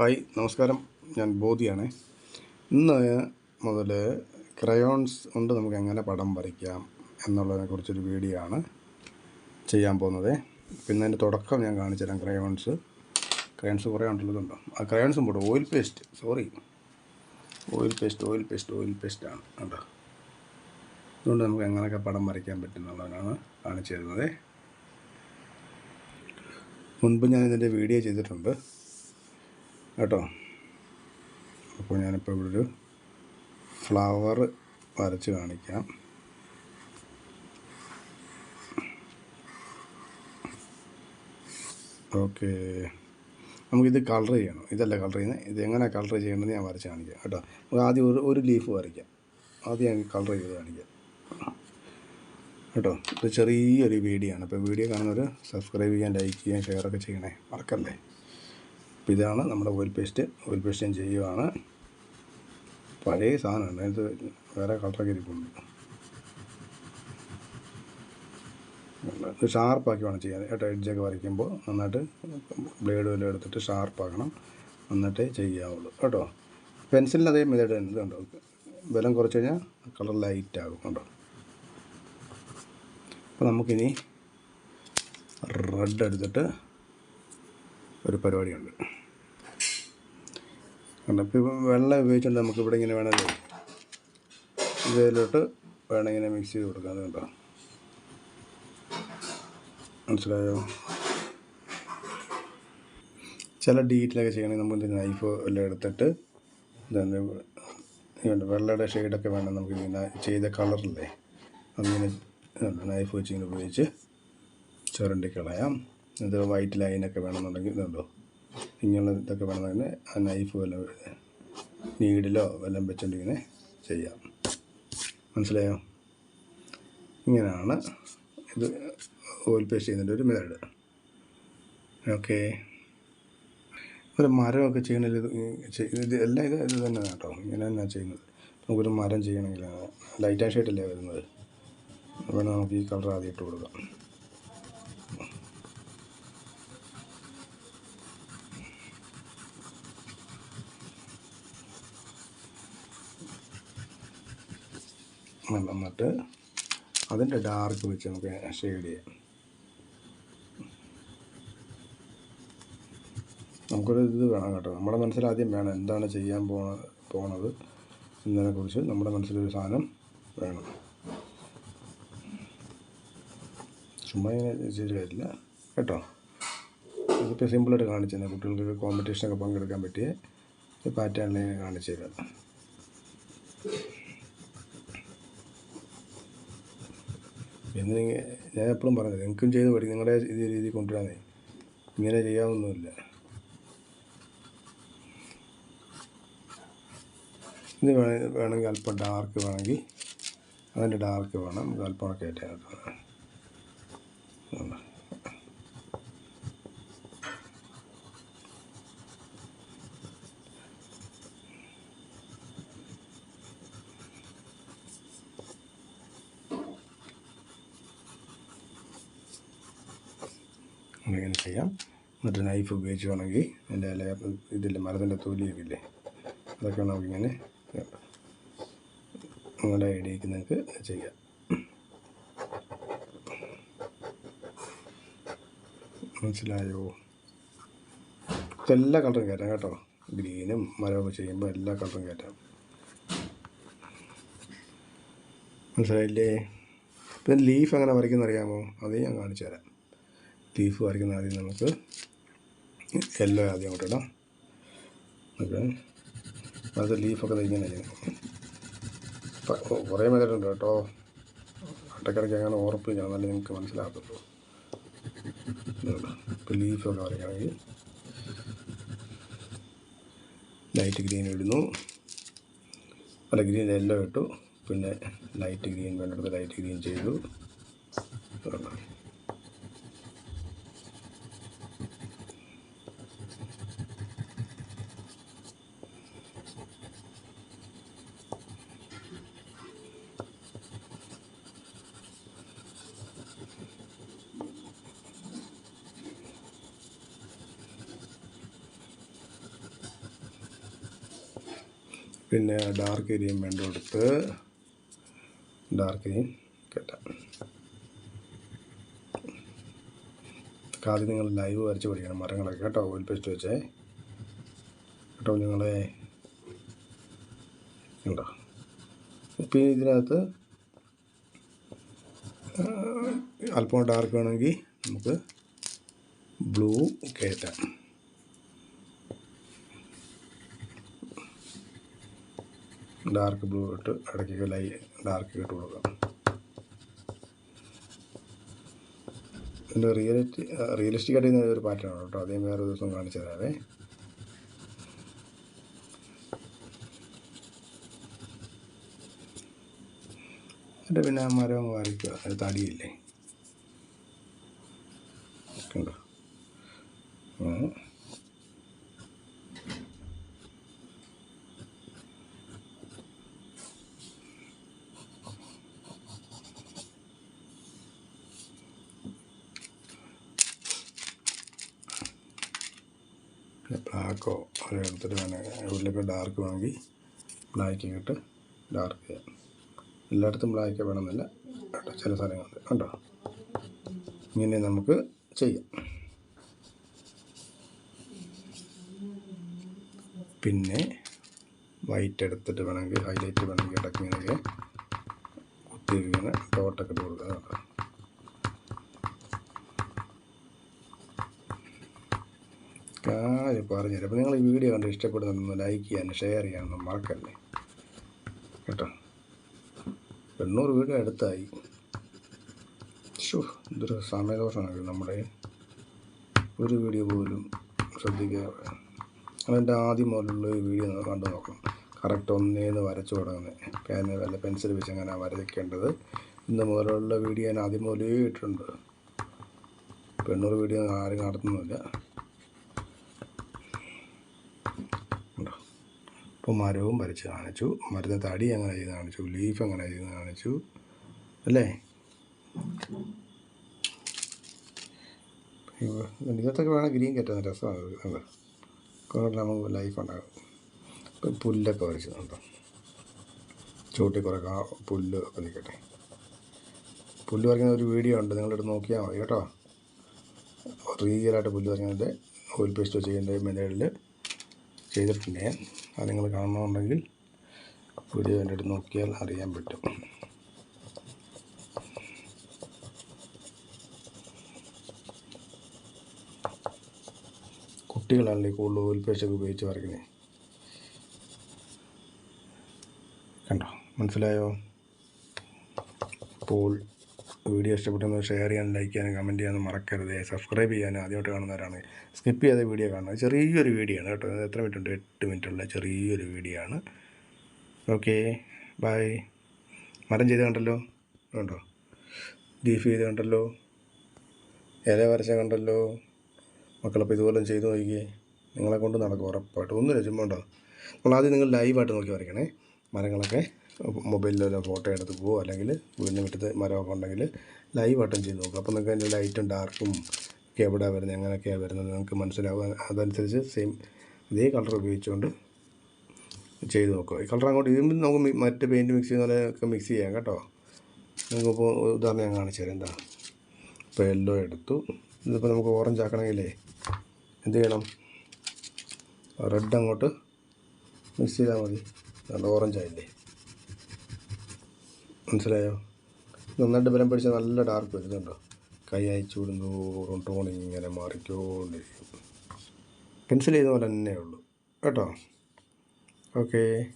Hi നമസ്കാരം. ഞാൻ ബോധിയാണ്. ഇന്ന് മുതൽ ക്രയോൺസ് കൊണ്ട് നമുക്ക് എങ്ങനെ പടം വരയ്ക്കാം എന്നുള്ളതിനെ കുറിച്ചൊരു വീഡിയോ ആണ് ചെയ്യാൻ പോകുന്നത്. പിന്നെ അതിന്റെ തുടക്കം ഞാൻ കാണിച്ചു തരാം ക്രയോൺസ്. ക്രയോൺസ് കുറേ ഉണ്ടല്ലോ. ആ ക്രയോൺസും പോട്ടെ oil paste. Sorry. Oil paste oil paste oil paste ആണ് കേട്ടോ. അതുകൊണ്ട് നമുക്ക് എങ്ങനെയൊക്കെ പടം വരയ്ക്കാൻ പറ്റും എന്നുള്ളതാണ് കാണിച്ചു തരുന്നത്. മുൻപ് ഞാൻ ഇതിന്റെ വീഡിയോ ചെയ്തിട്ടുണ്ട്. കേട്ടോ. അപ്പോൾ ഞാനിപ്പോൾ ഇവിടെ ഒരു ഫ്ലവർ വരച്ച് കാണിക്കാം. ഓക്കെ. നമുക്കിത് കളർ ചെയ്യണം. ഇതല്ല കളർ ചെയ്യുന്നത്. ഇത് എങ്ങനെ കളർ ചെയ്യണമെന്ന് ഞാൻ വരച്ച് കാണിക്കാം കേട്ടോ. നമുക്ക് ആദ്യം ഒരു ഒരു ലീഫ് വരയ്ക്കാം. ആദ്യം ഞാൻ കളർ ചെയ്ത് കാണിക്കാം. കേട്ടോ. ഇത് ചെറിയൊരു വീഡിയോ ആണ്. അപ്പോൾ വീഡിയോ കാണുന്നവർ സബ്സ്ക്രൈബ് ചെയ്യാൻ ലൈക്ക് ചെയ്യാൻ ഒക്കെ ചെയ്യണേ. മറക്കല്ലേ? അപ്പോൾ ഇതാണ് നമ്മുടെ ഓയിൽ പേസ്റ്റ്. ഓയിൽ പേസ്റ്റ് ഞാൻ ചെയ്യുവാണ്. പഴയ സാധനമാണ് ഇത് വേറെ കളറൊക്കെ ഇരിപ്പുണ്ട്. ഇത് ഷാർപ്പാക്കി വേണം ചെയ്യാൻ കേട്ടോ എഡ്ജൊക്കെ വരയ്ക്കുമ്പോൾ നന്നായിട്ട് ബ്ലേഡ് വല്ലതും എടുത്തിട്ട് ഷാർപ്പാക്കണം. എന്നിട്ടേ ചെയ്യാവുള്ളൂ. കേട്ടോ? പെൻസിലിന് അതേ മെതേഡ് തന്നെ. ഇതുണ്ടോ? ബലം കുറച്ച് കഴിഞ്ഞാൽ കളർ ലൈറ്റ് ആകും. കേട്ടോ അപ്പോൾ നമുക്കിനി റെഡ് എടുത്തിട്ട് ഒരു പരിപാടിയുണ്ട്. കാരണം ഇപ്പം വെള്ളം ഉപയോഗിച്ചുകൊണ്ട് നമുക്ക് ഇവിടെ ഇങ്ങനെ വേണമെങ്കിൽ ഇതിലോട്ട് വേണമെങ്കിൽ മിക്സ് ചെയ്ത് കൊടുക്കാം അതുകൊണ്ടോ കണ്ടോ മനസ്സിലായോ? ചില ഡീറ്റിലൊക്കെ ചെയ്യണമെങ്കിൽ നമുക്ക് നൈഫ് എല്ലാം എടുത്തിട്ട് ഇതാണ് ഇതുണ്ട്. വെള്ളയുടെ ഷെയ്ഡൊക്കെ വേണം നമുക്ക് ഇങ്ങനെ ചെയ്ത കളറില്ലേ അങ്ങനെ നൈഫ് വെച്ച് ഇങ്ങനെ ഉപയോഗിച്ച് ചുരണ്ടി കളയാം. ഇത് വൈറ്റ് ലൈനൊക്കെ വേണമെന്നുണ്ടെങ്കിൽ ഇതുണ്ടോ ഇങ്ങനെ ഇതൊക്കെ വേണമെന്നുണ്ടെങ്കിൽ ആ നൈഫ് വല്ല നീഡിലോ വല്ലതും വെച്ചുകൊണ്ട് ചെയ്യാം. മനസ്സിലായോ? ഇങ്ങനെയാണ് ഇത് ഓയിൽ പേസ്റ്റ് ചെയ്യുന്നതിന്റെ ഒരു മെത്തേഡ് ഓക്കെ ഒരു മരമൊക്കെ ചെയ്യണമെങ്കിൽ ഇത് എല്ലാം ഇത് ഇത് തന്നെ കേട്ടോ. ഇങ്ങനെ തന്നെ ചെയ്യുന്നത്. നമുക്കൊരു മരം ചെയ്യണമെങ്കിൽ ലൈറ്റ് ആഷായിട്ടല്ലേ വരുന്നത്? അപ്പോൾ നമുക്ക് ഈ കളർ ആദ്യം ഇട്ട് കൊടുക്കാം. എന്നിട്ട് അതിന്റെ ഡാർക്ക് വെച്ച് നമുക്ക് ഷെയ്ഡ് ചെയ്യാം. നമുക്കൊരു ഇത് വേണം കേട്ടോ. നമ്മുടെ മനസ്സിൽ ആദ്യം വേണം എന്താണ് ചെയ്യാൻ പോണ പോണത് എന്നതിനെക്കുറിച്ച് നമ്മുടെ മനസ്സിലൊരു സാധനം വേണം. ചുമ്മാ ഇങ്ങനെ ചെയ്ത് കേട്ടോ. ഇതിപ്പോൾ സിമ്പിളായിട്ട് കാണിച്ചു തന്നെ കുട്ടികൾക്ക് കോമ്പറ്റീഷനൊക്കെ പങ്കെടുക്കാൻ പറ്റിയ പാറ്റേണിൽ കാണിച്ചു തരാം. എന്ന് നിങ്ങൾ ഞാൻ എപ്പോഴും പറഞ്ഞത് നിങ്ങൾക്കും ചെയ്ത് പഠിക്കും നിങ്ങളുടെ ഇത് രീതി കൊണ്ടുവരാനേ ഇങ്ങനെ ചെയ്യാവുന്നില്ല ഇത് വേണമെങ്കിൽ വേണമെങ്കിൽ അല്പം ഡാർക്ക് വേണമെങ്കിൽ അതിന്റെ ഡാർക്ക് വേണം അല്പം കയറ്റാൻ അങ്ങനെ ചെയ്യാം? എന്നിട്ട് നൈഫ് ഉപയോഗിച്ച് വേണമെങ്കിൽ അതിന്റെ ഇല ഇതില്ലേ മരത്തിന്റെ തൊലിയൊക്കെ ഇല്ലേ അതൊക്കെ നമുക്കിങ്ങനെ നിങ്ങളുടെ ഐഡിയക്ക് നിങ്ങൾക്ക് ചെയ്യാം. മനസ്സിലായോ? എല്ലാ കളറും കയറ്റാം കേട്ടോ. ഗ്രീനും മരമൊക്കെ ചെയ്യുമ്പോൾ എല്ലാ കളറും കയറ്റാം. മനസ്സിലായില്ലേ? പിന്നെ ലീഫ് എങ്ങനെ വരയ്ക്കുന്ന അറിയാമോ അത് ഞാൻ കാണിച്ചു തരാം ലീഫ് വരയ്ക്കുന്ന ആദ്യം നമുക്ക് യെല്ലോ ആദ്യം അങ്ങോട്ട് ഇടാം. ഓക്കെ അത് ലീഫൊക്കെ ഇങ്ങനെ കുറേ മേലുണ്ട് കേട്ടോ. ഇടയ്ക്കിടയ്ക്ക് അങ്ങനെ ഉറപ്പിക്കണം എന്നാലേ നിങ്ങൾക്ക് മനസ്സിലാകത്തുള്ളൂ. ഇപ്പോൾ ലീഫൊക്കെ വരയ്ക്കണമെങ്കിൽ ലൈറ്റ് ഗ്രീൻ ഇടുന്നു. അല്ല ഗ്രീൻ യെല്ലോ ഇട്ടു. പിന്നെ ലൈറ്റ് ഗ്രീൻ വേണ്ടത് ലൈറ്റ് ഗ്രീൻ ചെയ്തു. പിന്നെ ഡാർക്ക് ഏരിയയും വേണ്ട കൊടുത്ത് ഡാർക്ക് ഏരിയയും കയറ്റാം ആദ്യം നിങ്ങൾ ലൈവ് വരച്ച് പഠിക്കണം മരങ്ങളൊക്കെ കേട്ടോ ഓയിൽ പേസ്റ്റ് വെച്ചേ. കേട്ടോ നിങ്ങളെ ഉണ്ടോ? ഇപ്പം ഇതിനകത്ത് അല്പം ഡാർക്ക് വേണമെങ്കിൽ നമുക്ക് ബ്ലൂ കയറ്റാം ഡാർക്ക് ബ്ലൂ ഇട്ട് ഇടയ്ക്ക് ലൈ ഡാർക്ക് ഇട്ട് കൊടുക്കാം. ഇതിന്റെ റിയലിറ്റി റിയലിസ്റ്റിക് ആയിട്ട് ഒരു പാറ്റേൺ ആണ് കേട്ടോ. അതേ വേറെ ദിവസം കാണിച്ചു തരാവേ. എന്നിട്ട് പിന്നെ മരം വരയ്ക്കുക അത് തടിയില്ലേ കണ്ടോ ഉം. ബ്ലാക്കോ അത് എടുത്തിട്ട് വേണം ഉള്ളിലൊക്കെ ഡാർക്ക് വേണമെങ്കിൽ ബ്ലാക്ക് ഇട്ട് ഡാർക്ക് ചെയ്യാം. എല്ലായിടത്തും ബ്ലാക്ക് വേണമെന്നില്ല. കേട്ടോ ചില സ്ഥലങ്ങളിൽ. കണ്ടോ? ഇങ്ങനെ നമുക്ക് ചെയ്യാം. പിന്നെ വൈറ്റ് എടുത്തിട്ട് വേണമെങ്കിൽ ഹൈലൈറ്റ് വേണമെങ്കിൽ ഇടയ്ക്ക് ഇങ്ങനെ കുത്തി ഇങ്ങനെ ഡോട്ടൊക്കെ ഇട്ട് കൊടുക്കുക. കേട്ടോ കാര്യം പറഞ്ഞുതരാം. അപ്പോൾ നിങ്ങൾ ഈ വീഡിയോ കണ്ട് ഇഷ്ടപ്പെടുന്നൊന്ന് ലൈക്ക് ചെയ്യാനും ഷെയർ ചെയ്യാനൊന്നും മറക്കല്ലേ? കേട്ടോ? എണ്ണൂറ് വീഡിയോ അടുത്തായി. ഷോ ഇതൊരു സമയദോഷമാണ് നമ്മുടെ ഒരു വീഡിയോ പോലും ശ്രദ്ധിക്കാതെ അതിന്റെ ആദ്യം മുതലുള്ള വീഡിയോ കണ്ടു നോക്കണം. കറക്റ്റ് ഒന്നേന്ന് വരച്ചു തുടങ്ങുന്നത് പേന അല്ല പെൻസിൽ വെച്ച് അങ്ങനെ വരയ്ക്കേണ്ടത്? ഇന്ന് മുതലുള്ള വീഡിയോ ഞാൻ ആദ്യം മുതലേ ഇട്ടിട്ടുണ്ട്. പെണ്ണൂറ് വീഡിയോ ആരും നടത്തുന്നില്ല. ഇപ്പോൾ മരവും വരച്ച് കാണിച്ചു. മരുന്ന് തടി എങ്ങനെ ചെയ്ത് കാണിച്ചു. ലീഫ് എങ്ങനെ ചെയ്ത് കാണിച്ചു. അല്ലേ? ഇതൊക്കെ വേണം ഗ്രീൻ കയറ്റുന്ന രസമാണ് കുറേ നമുക്ക് ലൈഫ് ഉണ്ടാകും ഇപ്പം പുല്ലൊക്കെ വരച്ചിട്ടുണ്ടോ ചൂട്ടി കുറേ പുല്ല് ഒക്കെ നിൽക്കട്ടെ പുല്ല് വരയ്ക്കുന്ന ഒരു വീഡിയോ ഉണ്ട്. നിങ്ങളെടുത്ത് നോക്കിയാൽ മതി കേട്ടോ. റിയലായിട്ട് പുല്ല് വരയ്ക്കുന്നതിന്റെ ഓയിൽ പേസ്റ്റ് ചെയ്യേണ്ട മെത്തേഡിൽ ചെയ്തിട്ടുണ്ട് ഞാൻ. നിങ്ങൾ കാണണമെന്നുണ്ടെങ്കിൽ വീഡിയോ അടുത്ത് നോക്കിയാൽ അറിയാൻ പറ്റും. കുട്ടികളാണല്ലേ കൂടുതൽ ഓയിൽ ഉപയോഗിച്ച് വരയ്ക്കുന്നത് കണ്ടോ? മനസ്സിലായോ? അപ്പോൾ വീഡിയോ ഇഷ്ടപ്പെട്ടെന്ന് ഷെയർ ചെയ്യാനും ലൈക്ക് ചെയ്യാനും കമന്റ് ചെയ്യാനും മറക്കരുത്. സബ്സ്ക്രൈബ് ചെയ്യാനും ആദ്യമായിട്ട് കാണുന്നവരാണ്. സ്കിപ്പ് ചെയ്ത വീഡിയോ കാണുന്നത് ചെറിയൊരു വീഡിയോ ആണ് കേട്ടോ. എത്ര മിനിറ്റ് ഉണ്ട്? എട്ട് മിനിറ്റുള്ള ചെറിയൊരു വീഡിയോ ആണ്. ഓക്കെ ബൈ മരം ചെയ്ത് കണ്ടല്ലോ? കണ്ടോ? ബീഫ് ചെയ്ത് കണ്ടല്ലോ? ഇല വരച്ച കണ്ടല്ലോ? മക്കളപ്പോൾ ഇതുപോലെ ചെയ്ത് നോക്കിയേ നിങ്ങളെ കൊണ്ട് നടക്കും ഉറപ്പായിട്ടും. ഒന്നും രചുമ്പോണ്ടോ ആദ്യം നിങ്ങൾ ലൈവായിട്ട് നോക്കി വരയ്ക്കണേ. മരങ്ങളൊക്കെ മൊബൈലിൽ ഫോട്ടോ എടുത്ത് പോകുമോ അല്ലെങ്കിൽ വീടിന്റെ മുറ്റത്ത് മരമൊക്കെ ഉണ്ടെങ്കിൽ ലൈവ് അറ്റൻഡ് ചെയ്ത് നോക്കും അപ്പോൾ നിങ്ങൾക്ക് അതിന്റെ ലൈറ്റും ഡാർക്കും ഒക്കെ എവിടെയാണ് വരുന്നത് എങ്ങനെയൊക്കെയാണ് വരുന്നത് നിങ്ങൾക്ക് മനസ്സിലാവും. അതനുസരിച്ച് സെയിം ഇതേ കളർ ഉപയോഗിച്ചുകൊണ്ട് ചെയ്ത് നോക്കുക. ഈ കളർ അങ്ങോട്ട് ഇതും നമുക്ക് മറ്റ് പെയിന്റ് മിക്സ് ചെയ്യുന്ന പോലെയൊക്കെ മിക്സ് ചെയ്യാം കേട്ടോ. നിങ്ങൾക്കിപ്പോൾ ഉദാഹരണം ഞാൻ കാണിച്ചു തരാം. എന്താ? ഇപ്പോൾ യെല്ലോ എടുത്തു. ഇതിപ്പോൾ നമുക്ക് ഓറഞ്ച് ആക്കണമെങ്കിലേ എന്ത് ചെയ്യണം? റെഡ് അങ്ങോട്ട് മിക്സ് ചെയ്താൽ മതി. നല്ല ഓറഞ്ച് ആയില്ലേ? മനസ്സിലായോ? നന്നായിട്ട് ബലം പിടിച്ചാൽ നല്ല ഡാർക്ക് വരുന്നുണ്ടോ കൈ അയച്ചു വിടുന്നോറും ടോൺ ഇങ്ങനെ മാറിക്കൊണ്ടിരിക്കും. പെൻസിൽ ചെയ്ത പോലെ തന്നെ ഉള്ളൂ. കേട്ടോ? ഓക്കേ